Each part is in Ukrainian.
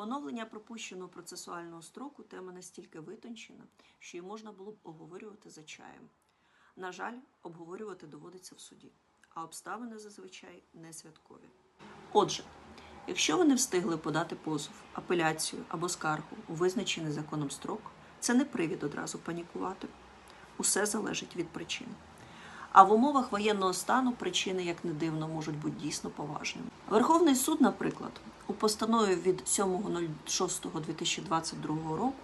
Поновлення пропущеного процесуального строку тема настільки витончена, що її можна було б оговорювати за чаєм. На жаль, обговорювати доводиться в суді, а обставини зазвичай не святкові. Отже, якщо ви не встигли подати позов, апеляцію або скаргу у визначений законом строк, це не привід одразу панікувати. Усе залежить від причин. А в умовах воєнного стану причини, як не дивно, можуть бути дійсно поважними. Верховний суд, наприклад, у постанові від 7.06.2022 року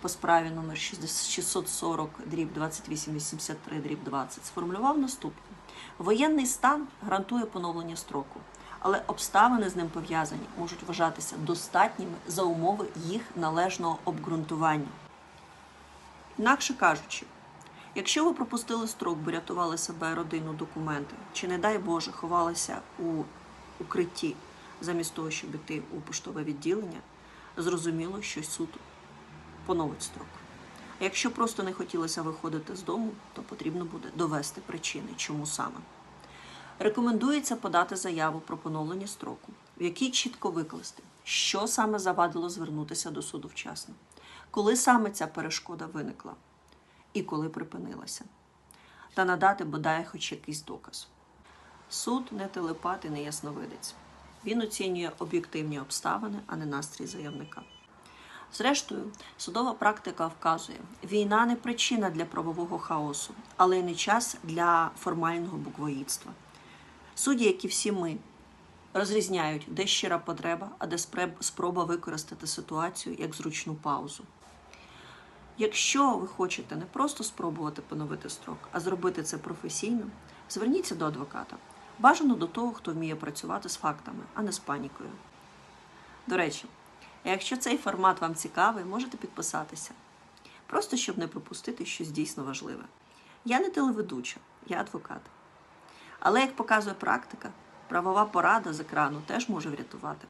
по справі номер 640 дріб 2883 дріб 20 сформулював наступне: воєнний стан гарантує поновлення строку, але обставини з ним пов'язані можуть вважатися достатніми за умови їх належного обґрунтування. Інакше кажучи, якщо ви пропустили строк, бо рятували себе, родину, документи, чи, не дай Боже, ховалися у укритті замість того, щоб іти у поштове відділення, зрозуміло, що суд поновить строк. А якщо просто не хотілося виходити з дому, то потрібно буде довести причини, чому саме. Рекомендується подати заяву про поновлення строку, в якій чітко викласти, що саме завадило звернутися до суду вчасно, коли саме ця перешкода виникла і коли припинилася, та надати бодай хоч якийсь доказ. Суд не телепат і не ясновидець. Він оцінює об'єктивні обставини, а не настрій заявника. Зрештою, судова практика вказує, війна не причина для правового хаосу, але й не час для формального буквоїдства. Судді, як і всі ми, розрізняють, де щира потреба, а де спроба використати ситуацію як зручну паузу. Якщо ви хочете не просто спробувати поновити строк, а зробити це професійно, зверніться до адвоката. Бажано до того, хто вміє працювати з фактами, а не з панікою. До речі, якщо цей формат вам цікавий, можете підписатися. Просто щоб не пропустити щось дійсно важливе. Я не телеведуча, я адвокат. Але як показує практика, правова порада з екрану теж може врятувати.